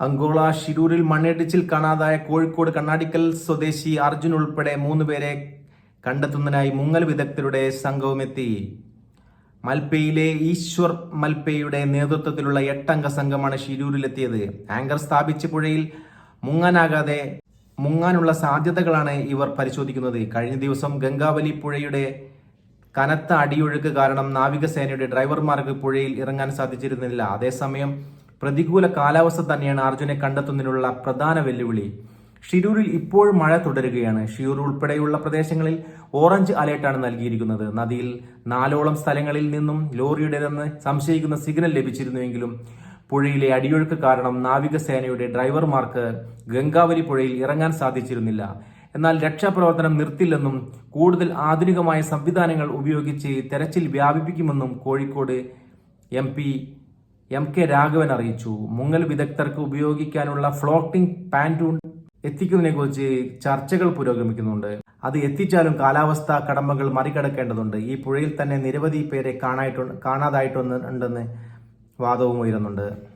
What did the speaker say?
Angola ഷിരൂരിൽ മണ്ണിടിച്ചിൽ കാണാതായ കോഴിക്കോട് കണ്ണാടിക്കൽ സ്വദേശി അർജുൻ ഉൾപ്പെടെ മൂന്ന് പേരെ കണ്ടെത്തുന്നതിനായി മുങ്ങൽ വിദഗ്ധരുടെ സംഘവുമെത്തി. മൽപ്പയിലെ ഈശ്വർ മൽപ്പയുടെ നേതൃത്വത്തിലുള്ള എട്ടംഗ സംഘമാണ് ഷിരൂരിലെത്തിയത് ആങ്കർ സ്ഥാപിച്ച പുഴയിൽ മുങ്ങാനാകാതെ മുങ്ങാനുള്ള സാധ്യതകളാണ് ഇവർ പരിശോധിക്കുന്നത്. കഴിഞ്ഞ ദിവസം ഗംഗാവലി പുഴയുടെ കനത്ത അടിയൊഴുക്ക് കാരണം നാവികസേനയുടെ ഡ്രൈവർമാർക്ക് പുഴയിൽ ഇറങ്ങാൻ സാധിച്ചിരുന്നില്ല. അതേസമയം പ്രതികൂല കാലാവസ്ഥ തന്നെയാണ് അർജുനെ കണ്ടെത്തുന്നതിനുള്ള പ്രധാന വെല്ലുവിളി. ഷിരൂരിൽ ഇപ്പോൾ മഴ തുടരുകയാണ്. ഷിരൂർ ഉൾപ്പെടെയുള്ള പ്രദേശങ്ങളിൽ ഓറഞ്ച് അലേർട്ടാണ് നൽകിയിരിക്കുന്നത്. നദിയിൽ നാലോളം സ്ഥലങ്ങളിൽ നിന്നും ലോറിയുടേതെന്ന് സംശയിക്കുന്ന സിഗ്നൽ ലഭിച്ചിരുന്നുവെങ്കിലും പുഴയിലെ അടിയൊഴുക്ക് കാരണം നാവികസേനയുടെ ഡ്രൈവർമാർക്ക് ഗംഗാവലി പുഴയിൽ ഇറങ്ങാൻ സാധിച്ചിരുന്നില്ല. എന്നാൽ രക്ഷാപ്രവർത്തനം നിർത്തില്ലെന്നും കൂടുതൽ ആധുനികമായ സംവിധാനങ്ങൾ ഉപയോഗിച്ച് തെരച്ചിൽ വ്യാപിപ്പിക്കുമെന്നും Kozhikode M M K Raghavan അറിയിച്ചു. മുങ്ങൽ വിദഗ്ധർക്ക് ഉപയോഗിക്കാനുള്ള ഫ്ലോട്ടിംഗ് പാന്റൂൺ എത്തിക്കുന്നതിനെക്കുറിച്ച് ചർച്ചകൾ പുരോഗമിക്കുന്നുണ്ട്. അത് എത്തിച്ചാലും കാലാവസ്ഥാ കടമ്പകൾ മറികടക്കേണ്ടതുണ്ട്. ഈ പുഴയിൽ തന്നെ നിരവധി പേരെ കാണാതായിട്ടുണ്ടെന്ന് വാദവും ഉയരുന്നുണ്ട്.